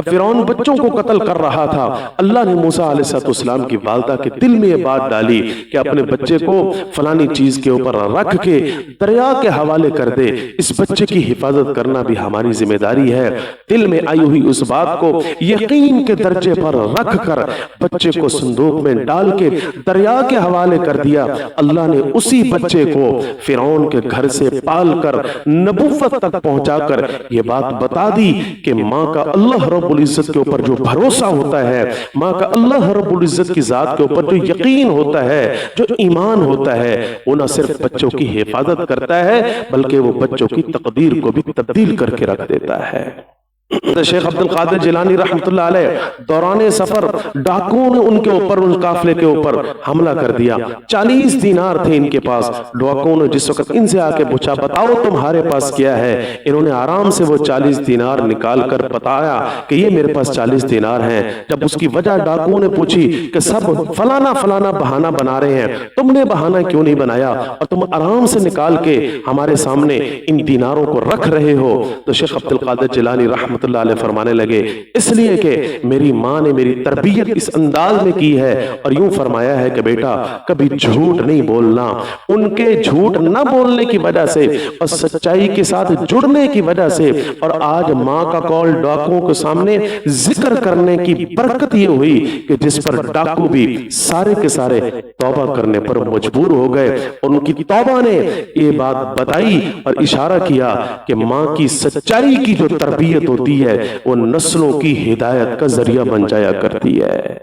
فرعون بچوں کو قتل کر رہا تھا، اللہ نے موسیٰ علیہ السلام کی والدہ کے دل میں یہ بات ڈالی کہ اپنے بچے کو فلانی چیز کے اوپر رکھ کے دریا کے حوالے کر دے۔ اس بچے کی حفاظت کرنا بھی ہماری ذمہ داری ہے۔ دل میں آئی ہوئی اس بات کو یقین کے درجے پر رکھ کر بچے کو صندوق میں ڈال کے دریا کے حوالے کر دیا۔ اللہ نے اسی بچے کو فرعون کے گھر سے پال کر نبوت تک پہنچا کر یہ بات بتا دی کہ ماں کا اللہ رب العزت کے اوپر جو بھروسہ ہوتا ہے، ماں کا اللہ رب العزت کی ذات کے اوپر جو یقین ہوتا ہے، جو ایمان ہوتا ہے، وہ نہ صرف بچوں کی حفاظت کرتا ہے، بلکہ وہ بچوں کی تقدیر کو بھی تبدیل کر کے رکھ دیتا ہے۔ شیخ عبد القادر جیلانی رحمت اللہ علیہ دوران سفر ڈاکوں نے ان کے اوپر، ان قافلے کے اوپر حملہ کر دیا۔ چالیس دینار تھے ان کے پاس۔ ڈاکوں نے جس وقت ان سے آ کے پوچھا، بتاؤ تمہارے پاس کیا ہے؟ انہوں نے آرام سے وہ چالیس دینار نکال کر بتایا کہ یہ میرے پاس چالیس دینار ہیں۔ جب اس کی وجہ ڈاکوں نے پوچھی کہ سب فلانا فلانا بہانہ بنا رہے ہیں، تم نے بہانہ کیوں نہیں بنایا؟ اور تم آرام سے نکال کے ہمارے سامنے ان دیناروں کو رکھ رہے ہو۔ تو شیخ عبد القادر جیلانی رحمت اللہ علیہ فرمانے لگے، اس لیے کہ میری ماں نے میری تربیت اس انداز میں کی ہے اور یوں فرمایا ہے کہ بیٹا، کبھی جھوٹ نہیں بولنا۔ ان کے جھوٹ نہ بولنے کی وجہ سے اور سچائی کے ساتھ جڑنے کی وجہ سے۔ اور آج ماں کا کال ڈاکوں کے سامنے ذکر کرنے کی برکت یہ ہوئی کہ جس پر ڈاکو بھی سارے کے سارے توبہ کرنے پر مجبور ہو گئے۔ اور ان کی توبہ نے یہ بات بتائی اور اشارہ کیا کہ ماں کی سچائی کی جو تربیت ہوتی ہوتی ہے۔ وہ نسلوں کی ہدایت کا ذریعہ بن جایا کرتی ہے۔